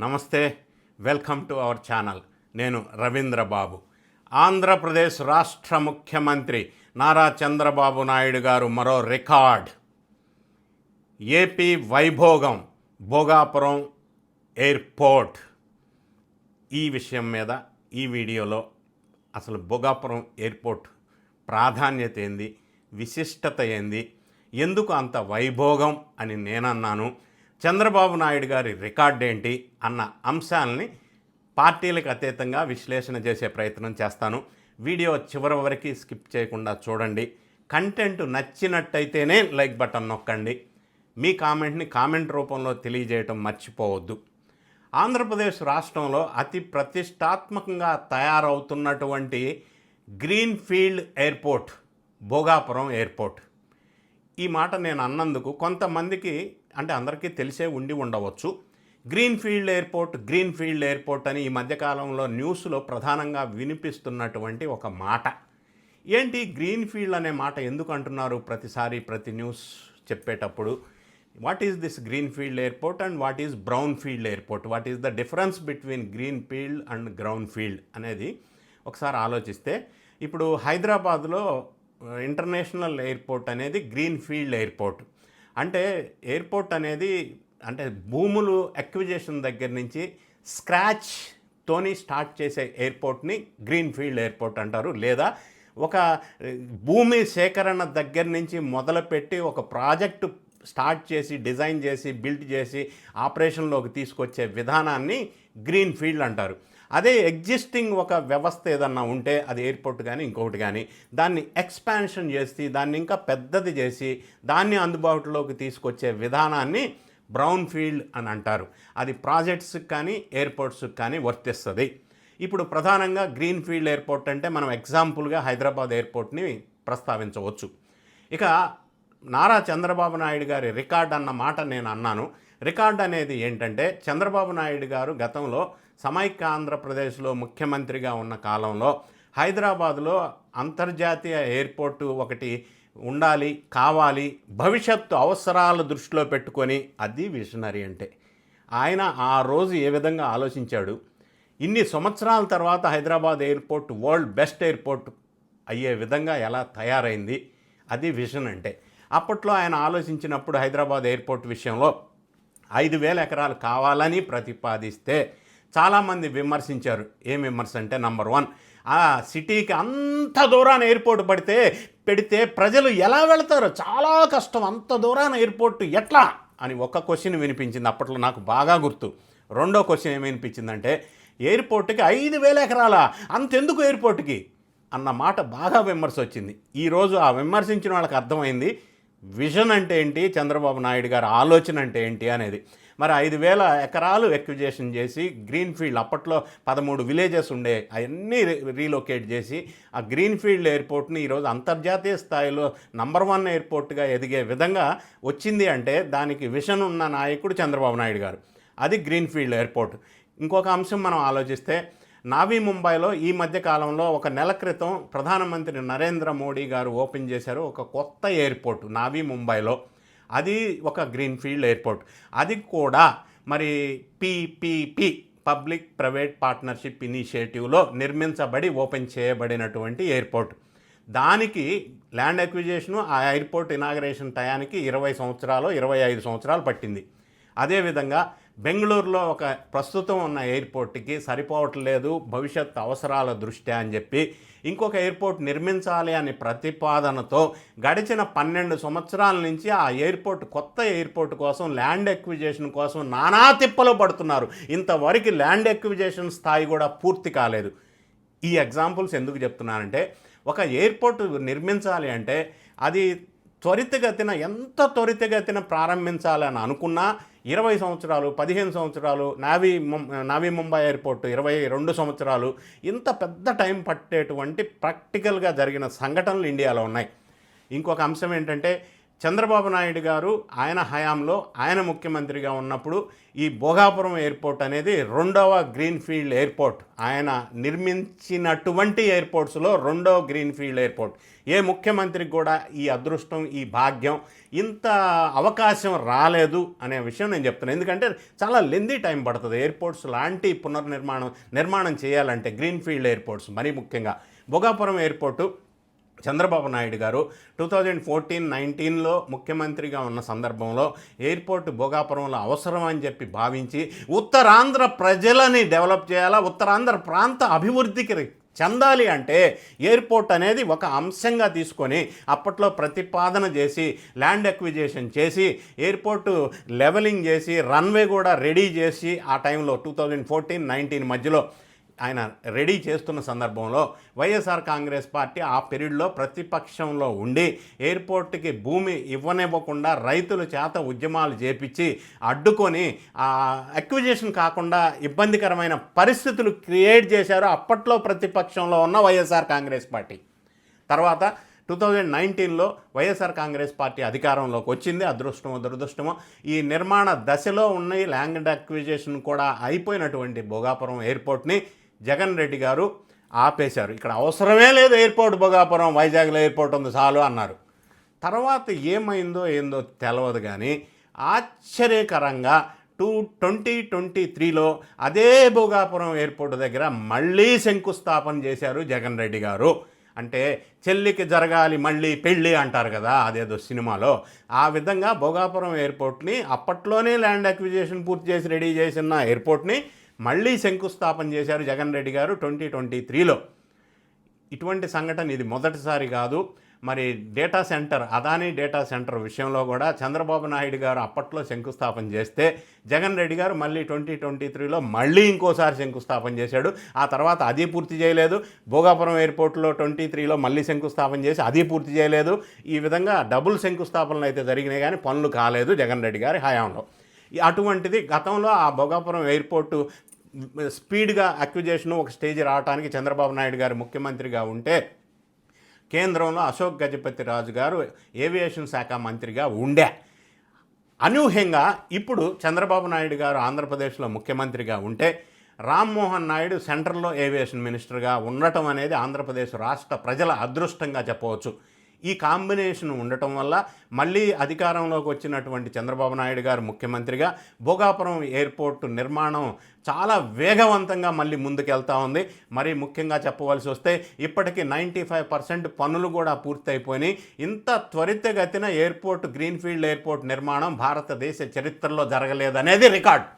నమస్తే welcome to our channel. నేను రవీంద్ర బాబు ఆంధ్రప్రదేశ్ రాష్ట్ర ముఖ్యమంత్రి నారా చంద్రబాబు నాయుడు గారు మరో record. AP Vaibhogam Bhogapuram airport. ఈ విషయం మీద ఈ వీడియోలో అసలు భోగాపురం ఎయిర్పోర్ట్ ప్రాధాన్యత ఏంది విశిష్టత ఏంది ఎందుకు అంత వైభోగం అని నేనన్నాను చంద్రబాబు నాయుడు గారి రికార్డ్ ఏంటి అన్న అంశాలని పార్టీలకు అతీతంగా విశ్లేషణ చేసే ప్రయత్నం చేస్తాను. వీడియో చివరి వరకు స్కిప్ చేయకుండా చూడండి. కంటెంట్ నచ్చినట్టయితేనే లైక్ బటన్ నొక్కండి. మీ కామెంట్ని కామెంట్ రూపంలో తెలియజేయటం మర్చిపోవద్దు. ఆంధ్రప్రదేశ్ రాష్ట్రంలో అతి ప్రతిష్టాత్మకంగా తయారవుతున్నటువంటి green field airport Bhogapuram airport. ఈ మాట నేను అన్నందుకు కొంతమందికి అంటే అందరికీ తెలిసే ఉండి ఉండవచ్చు. Green field airport green field airport అని ఈ మధ్యకాలంలో న్యూస్లో ప్రధానంగా వినిపిస్తున్నటువంటి ఒక మాట. ఏంటి గ్రీన్ ఫీల్డ్ అనే మాట ఎందుకు అంటున్నారు ప్రతిసారి ప్రతి న్యూస్ చెప్పేటప్పుడు? What is this green field airport and what is brown field airport? What is the difference between green field and ground field అనేది ఒకసారి ఆలోచిస్తే ఇప్పుడు హైదరాబాద్లో uh, ఇంటర్నేషనల్ ఎయిర్పోర్ట్ అనేది గ్రీన్ ఫీల్డ్ ఎయిర్పోర్ట్. అంటే ఎయిర్పోర్ట్ అనేది అంటే భూములు అక్విజేషన్ దగ్గర నుంచి స్క్రాచ్ తోని స్టార్ట్ చేసే ఎయిర్పోర్ట్ని గ్రీన్ ఫీల్డ్ ఎయిర్పోర్ట్ అంటారు. లేదా ఒక భూమి సేకరణ దగ్గర నుంచి మొదలుపెట్టి ఒక ప్రాజెక్టు స్టార్ట్ చేసి డిజైన్ చేసి బిల్డ్ చేసి ఆపరేషన్లోకి తీసుకొచ్చే విధానాన్ని గ్రీన్ ఫీల్డ్ అంటారు. అదే ఎగ్జిస్టింగ్ ఒక వ్యవస్థ ఏదన్నా ఉంటే అది ఎయిర్పోర్ట్ కానీ ఇంకొకటి కానీ దాన్ని ఎక్స్పాన్షన్ చేసి దాన్ని ఇంకా పెద్దది చేసి దాన్ని అందుబాటులోకి తీసుకొచ్చే విధానాన్ని బ్రౌన్ ఫీల్డ్ అని అంటారు. అది ప్రాజెక్ట్స్కి కానీ ఎయిర్పోర్ట్స్కి కానీ వర్తిస్తుంది. ఇప్పుడు ప్రధానంగా గ్రీన్ ఫీల్డ్ ఎయిర్పోర్ట్ అంటే మనం ఎగ్జాంపుల్గా హైదరాబాద్ ఎయిర్పోర్ట్ని ప్రస్తావించవచ్చు. ఇక నారా చంద్రబాబు నాయుడు గారి రికార్డ్ అన్న మాట నేను అన్నాను. రికార్డ్ అనేది ఏంటంటే చంద్రబాబు నాయుడు గారు గతంలో సమైక్య ఆంధ్రప్రదేశ్లో ముఖ్యమంత్రిగా ఉన్న కాలంలో హైదరాబాద్లో అంతర్జాతీయ ఎయిర్పోర్టు ఒకటి ఉండాలి కావాలి భవిష్యత్తు అవసరాల దృష్టిలో పెట్టుకొని అది విషనరీ అంటే. ఆయన ఆ రోజు ఏ విధంగా ఆలోచించాడు? ఇన్ని సంవత్సరాల తర్వాత Hyderabad airport world best airport అయ్యే విధంగా ఎలా తయారైంది? అది విజన్ అంటే. అప్పట్లో ఆయన ఆలోచించినప్పుడు హైదరాబాద్ ఎయిర్పోర్ట్ విషయంలో ఐదు వేల ఎకరాలు కావాలని ప్రతిపాదిస్తే చాలామంది విమర్శించారు. ఏం విమర్శ అంటే నంబర్ వన్ ఆ సిటీకి అంత దూరాన ఎయిర్పోర్ట్ పడితే పెడితే ప్రజలు ఎలా వెళతారు? చాలా కష్టం. అంత దూరాన ఎయిర్పోర్ట్ ఎట్లా? అని ఒక క్వశ్చన్ వినిపించింది. అప్పట్లో నాకు బాగా గుర్తు. రెండో క్వశ్చన్ ఏమి వినిపించిందంటే ఎయిర్పోర్ట్కి ఐదు వేల ఎకరాల? అంతెందుకు ఎయిర్పోర్ట్కి? అన్న మాట బాగా విమర్శ వచ్చింది. ఈరోజు ఆ విమర్శించిన వాళ్ళకి అర్థమైంది. విజన్ అంటే ఏంటి? చంద్రబాబు నాయుడు గారి ఆలోచన అంటే ఏంటి అనేది. మరి ఐదు వేల ఎకరాలు ఎక్విజేషన్ చేసి గ్రీన్ ఫీల్డ్ అప్పట్లో పదమూడు విలేజెస్ ఉండే అవన్నీ రీలొకేట్ చేసి ఆ గ్రీన్ ఫీల్డ్ ఎయిర్పోర్ట్ని ఈరోజు అంతర్జాతీయ స్థాయిలో నంబర్ వన్ ఎయిర్పోర్ట్గా ఎదిగే విధంగా వచ్చింది అంటే దానికి విషన్ ఉన్న నాయకుడు చంద్రబాబు నాయుడు గారు. అది గ్రీన్ ఫీల్డ్ ఎయిర్పోర్ట్. ఇంకొక అంశం మనం ఆలోచిస్తే నావీ ముంబైలో ఈ మధ్య కాలంలో ఒక నెల క్రితం ప్రధానమంత్రి నరేంద్ర మోడీ గారు ఓపెన్ చేశారు ఒక కొత్త ఎయిర్పోర్ట్ నావీ ముంబైలో. అది ఒక గ్రీన్ ఫీల్డ్ ఎయిర్పోర్ట్ అది కూడా మరి పిపిపి పబ్లిక్ ప్రైవేట్ పార్ట్నర్షిప్ ఇనిషియేటివ్లో నిర్మించబడి ఓపెన్ చేయబడినటువంటి ఎయిర్పోర్ట్ దానికి ల్యాండ్ అక్విజేషను ఆ ఎయిర్పోర్ట్ ఇనాగరేషన్ టయానికి ఇరవై సంవత్సరాలు ఇరవై ఐదు సంవత్సరాలు పట్టింది. అదేవిధంగా బెంగళూరులో ఒక ప్రస్తుతం ఉన్న ఎయిర్పోర్ట్కి సరిపోవట్లేదు భవిష్యత్ అవసరాల దృష్ట్యా అని చెప్పి ఇంకొక ఎయిర్పోర్ట్ నిర్మించాలి అనే ప్రతిపాదనతో గడిచిన పన్నెండు సంవత్సరాల నుంచి ఆ ఎయిర్పోర్ట్ కొత్త ఎయిర్పోర్ట్ కోసం ల్యాండ్ ఎక్విజేషన్ కోసం నానా తిప్పలు పడుతున్నారు. ఇంతవరకు ల్యాండ్ ఎక్విజేషన్ స్థాయి కూడా పూర్తి కాలేదు. ఈ ఎగ్జాంపుల్స్ ఎందుకు చెప్తున్నానంటే ఒక ఎయిర్పోర్ట్ నిర్మించాలి అంటే అది త్వరితగతిన ఎంత త్వరితగతిన ప్రారంభించాలని అనుకున్నా ఇరవై సంవత్సరాలు పదిహేను సంవత్సరాలు నావీ ముం నావీ ముంబై ఎయిర్పోర్ట్ ఇరవై రెండు సంవత్సరాలు ఇంత పెద్ద టైం పట్టేటువంటి ప్రాక్టికల్గా జరిగిన సంఘటనలు ఇండియాలో ఉన్నాయి. ఇంకొక అంశం ఏంటంటే చంద్రబాబు నాయుడు గారు ఆయన హయాంలో ఆయన ముఖ్యమంత్రిగా ఉన్నప్పుడు ఈ భోగాపురం ఎయిర్పోర్ట్ అనేది రెండవ గ్రీన్ఫీల్డ్ ఎయిర్పోర్ట్. ఆయన నిర్మించినటువంటి ఎయిర్పోర్ట్స్లో రెండవ గ్రీన్ఫీల్డ్ ఎయిర్పోర్ట్. ఏ ముఖ్యమంత్రికి కూడా ఈ అదృష్టం ఈ భాగ్యం ఇంత అవకాశం రాలేదు అనే విషయం నేను చెప్తున్నాను ఎందుకంటే చాలా లెందీ టైం పడుతుంది. ఎయిర్పోర్ట్స్ లాంటి పునర్నిర్మాణం నిర్మాణం చేయాలంటే గ్రీన్ఫీల్డ్ ఎయిర్పోర్ట్స్ మరీ ముఖ్యంగా. భోగాపురం ఎయిర్పోర్టు చంద్రబాబు నాయుడు గారు టూ థౌజండ్ ఫోర్టీన్ నైన్టీన్లో ముఖ్యమంత్రిగా ఉన్న సందర్భంలో ఎయిర్పోర్ట్ భోగాపురంలో అవసరం అని చెప్పి భావించి ఉత్తరాంధ్ర ప్రజలని డెవలప్ చేయాలా? ఉత్తరాంధ్ర ప్రాంత అభివృద్ధికి చెందాలి అంటే ఎయిర్పోర్ట్ అనేది ఒక అంశంగా తీసుకొని అప్పట్లో ప్రతిపాదన చేసి ల్యాండ్ ఎక్విజేషన్ చేసి ఎయిర్పోర్టు లెవెలింగ్ చేసి రన్వే కూడా రెడీ చేసి ఆ టైంలో టూ థౌజండ్ ఫోర్టీన్ నైన్టీన్ మధ్యలో ఆయన రెడీ చేస్తున్న సందర్భంలో వైఎస్ఆర్ కాంగ్రెస్ పార్టీ ఆ పీరియడ్లో ప్రతిపక్షంలో ఉండి ఎయిర్పోర్ట్కి భూమి ఇవ్వనివ్వకుండా రైతుల చేత ఉద్యమాలు చేపించి అడ్డుకొని ఆ అక్విజేషన్ కాకుండా ఇబ్బందికరమైన పరిస్థితులు క్రియేట్ చేశారు అప్పట్లో ప్రతిపక్షంలో ఉన్న వైఎస్ఆర్ కాంగ్రెస్ పార్టీ. తర్వాత టూ థౌజండ్ నైన్టీన్లో వైఎస్ఆర్ కాంగ్రెస్ పార్టీ అధికారంలోకి వచ్చింది. అదృష్టమో దురదృష్టమో ఈ నిర్మాణ దశలో ఉన్న ఈ ల్యాండ్ అక్విజేషన్ కూడా అయిపోయినటువంటి భోగాపురం ఎయిర్పోర్ట్ని జగన్ రెడ్డి గారు ఆపేశారు. ఇక్కడ అవసరమే లేదు ఎయిర్పోర్ట్ భోగాపురం వైజాగ్లో ఎయిర్పోర్ట్ ఉంది చాలు అన్నారు. తర్వాత ఏమైందో ఏందో తెలవదు కానీ ఆశ్చర్యకరంగా టూ ట్వంటీ ట్వంటీ త్రీలో అదే భోగాపురం ఎయిర్పోర్ట్ దగ్గర మళ్ళీ శంకుస్థాపన చేశారు జగన్ రెడ్డి గారు. అంటే చెల్లికి జరగాలి మళ్ళీ పెళ్ళి అంటారు కదా అదేదో సినిమాలో. ఆ విధంగా భోగాపురం ఎయిర్పోర్ట్ని అప్పట్లోనే ల్యాండ్ అక్విజిషన్ పూర్తి చేసి రెడీ చేసిన ఎయిర్పోర్ట్ని మళ్ళీ శంకుస్థాపన చేశారు జగన్ రెడ్డి గారు ట్వంటీ ట్వంటీ త్రీలో. ఇటువంటి సంఘటన ఇది మొదటిసారి కాదు. మరి data centre Adani data centre విషయంలో కూడా చంద్రబాబు నాయుడు గారు అప్పట్లో శంకుస్థాపన చేస్తే జగన్ రెడ్డి గారు మళ్ళీ ట్వంటీ ట్వంటీ త్రీలో మళ్ళీ ఇంకోసారి శంకుస్థాపన చేశాడు. ఆ తర్వాత అది పూర్తి చేయలేదు. భోగాపురం ఎయిర్పోర్ట్లో ట్వంటీ త్రీలో మళ్ళీ శంకుస్థాపన చేసి అది పూర్తి చేయలేదు. ఈ విధంగా డబుల్ శంకుస్థాపనలు అయితే జరిగినాయి కానీ పనులు కాలేదు జగన్ రెడ్డి గారి హయాంలో. అటువంటిది గతంలో ఆ భోగాపురం ఎయిర్పోర్టు స్పీడ్గా అక్విజేషన్ ఒక స్టేజ్ రావడానికి చంద్రబాబు నాయుడు గారు ముఖ్యమంత్రిగా ఉంటే కేంద్రంలో అశోక్ గజపతి రాజు గారు ఏవియేషన్ శాఖ మంత్రిగా ఉండే. అనూహ్యంగా ఇప్పుడు చంద్రబాబు నాయుడు గారు ఆంధ్రప్రదేశ్లో ముఖ్యమంత్రిగా ఉంటే రామ్మోహన్ నాయుడు సెంట్రల్లో ఏవియేషన్ మినిస్టర్గా ఉండటం అనేది ఆంధ్రప్రదేశ్ రాష్ట్ర ప్రజల అదృష్టంగా చెప్పవచ్చు. ఈ కాంబినేషన్ ఉండటం వల్ల మళ్ళీ అధికారంలోకి వచ్చినటువంటి చంద్రబాబు నాయుడు గారు ముఖ్యమంత్రిగా భోగాపురం ఎయిర్పోర్ట్ నిర్మాణం చాలా వేగవంతంగా మళ్ళీ ముందుకెళ్తా ఉంది. మరి ముఖ్యంగా చెప్పవలసి వస్తే ఇప్పటికీ నైంటీ ఫైవ్ పర్సెంట్ పనులు కూడా పూర్తయిపోయినాయి. ఇంత త్వరితగతిన ఎయిర్పోర్ట్ గ్రీన్ఫీల్డ్ ఎయిర్పోర్ట్ నిర్మాణం భారతదేశ చరిత్రలో జరగలేదనేది రికార్డ్.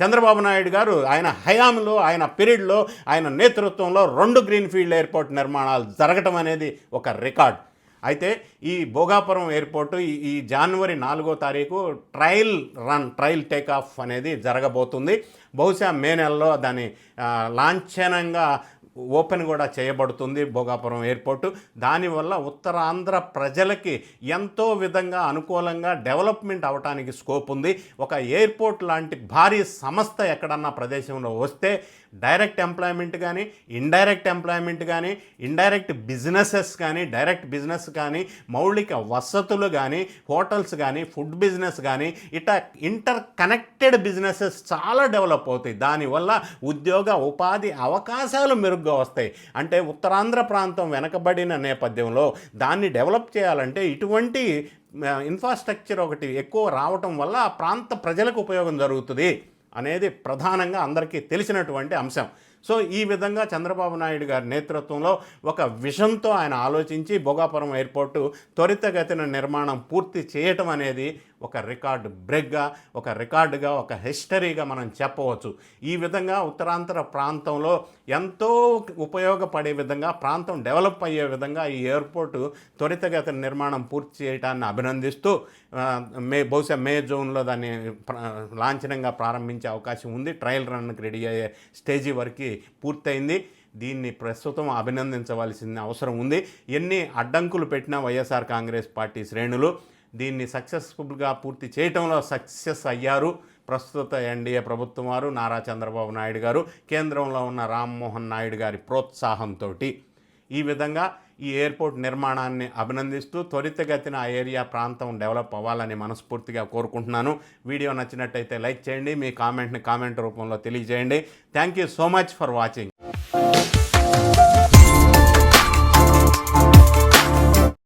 చంద్రబాబు నాయుడు గారు ఆయన హయాంలో ఆయన పీరియడ్లో ఆయన నేతృత్వంలో రెండు గ్రీన్ఫీల్డ్ ఎయిర్పోర్ట్ నిర్మాణాలు జరగటం అనేది ఒక రికార్డ్. అయితే ఈ భోగాపురం ఎయిర్పోర్టు ఈ ఈ జనవరి నాలుగో తారీఖు trial run trial take off అనేది జరగబోతుంది. బహుశా మే నెలలో దాని లాంఛనంగా ఓపెన్ కూడా చేయబడుతుంది భోగాపురం ఎయిర్పోర్టు. దానివల్ల ఉత్తరాంధ్ర ప్రజలకి ఎంతో విధంగా అనుకూలంగా డెవలప్మెంట్ అవడానికి స్కోప్ ఉంది. ఒక ఎయిర్పోర్ట్ లాంటి భారీ సంస్థ ఎక్కడన్నా ప్రదేశంలో వస్తే డైరెక్ట్ ఎంప్లాయ్మెంట్ కానీ ఇండైరెక్ట్ ఎంప్లాయ్మెంట్ కానీ ఇండైరెక్ట్ బిజినెసెస్ కానీ డైరెక్ట్ బిజినెస్ కానీ మౌలిక వసతులు కానీ హోటల్స్ కానీ ఫుడ్ బిజినెస్ కానీ ఇట ఇంటర్ కనెక్టెడ్ బిజినెసెస్ చాలా డెవలప్ అవుతాయి. దానివల్ల ఉద్యోగ ఉపాధి అవకాశాలు మెరుగ్గా వస్తాయి. అంటే ఉత్తరాంధ్ర ప్రాంతం వెనకబడిన నేపథ్యంలో దాన్ని డెవలప్ చేయాలంటే ఇటువంటి ఇన్ఫ్రాస్ట్రక్చర్ ఒకటి ఎక్కువ రావటం వల్ల ఆ ప్రాంత ప్రజలకు ఉపయోగం జరుగుతుంది. అనేది ప్రధానంగా అందరికీ తెలిసినటువంటి అంశం. సో ఈ విధంగా చంద్రబాబు నాయుడు గారి నేతృత్వంలో ఒక విషంతో ఆయన ఆలోచించి భోగాపురం ఎయిర్పోర్టు త్వరితగతిన నిర్మాణం పూర్తి చేయటం అనేది ఒక రికార్డు బ్రేక్గా ఒక రికార్డుగా ఒక హిస్టరీగా మనం చెప్పవచ్చు. ఈ విధంగా ఉత్తరాంధ్ర ప్రాంతంలో ఎంతో ఉపయోగపడే విధంగా ప్రాంతం డెవలప్ అయ్యే విధంగా ఈ ఎయిర్పోర్టు త్వరితగతిన నిర్మాణం పూర్తి చేయడాన్ని అభినందిస్తూ మే బహుశా మే జూన్లో దాన్ని లాంఛనంగా ప్రారంభించే అవకాశం ఉంది. ట్రయల్ రన్కి రెడీ అయ్యే స్టేజీ వరకు పూర్తయింది. దీన్ని ప్రస్తుతం అభినందించవలసిన అవసరం ఉంది. ఎన్ని అడ్డంకులు పెట్టినా వైఎస్ఆర్ కాంగ్రెస్ పార్టీ శ్రేణులు దీన్ని సక్సెస్ఫుల్గా పూర్తి చేయటంలో సక్సెస్ అయ్యారు. ప్రస్తుత ఎన్డీఏ ప్రభుత్వం వారు నారా చంద్రబాబు నాయుడు గారు కేంద్రంలో ఉన్న రామ్మోహన్ నాయుడు గారి ప్రోత్సాహంతో ఈ విధంగా ఈ ఎయిర్పోర్ట్ నిర్మాణాన్ని అభినందిస్తూ త్వరితగతిన ఆ ఏరియా ప్రాంతం డెవలప్ అవ్వాలని మనస్ఫూర్తిగా కోరుకుంటున్నాను. వీడియో నచ్చినట్టయితే లైక్ చేయండి మీ కామెంట్ని కామెంట్ రూపంలో తెలియజేయండి. Thank you so much for watching.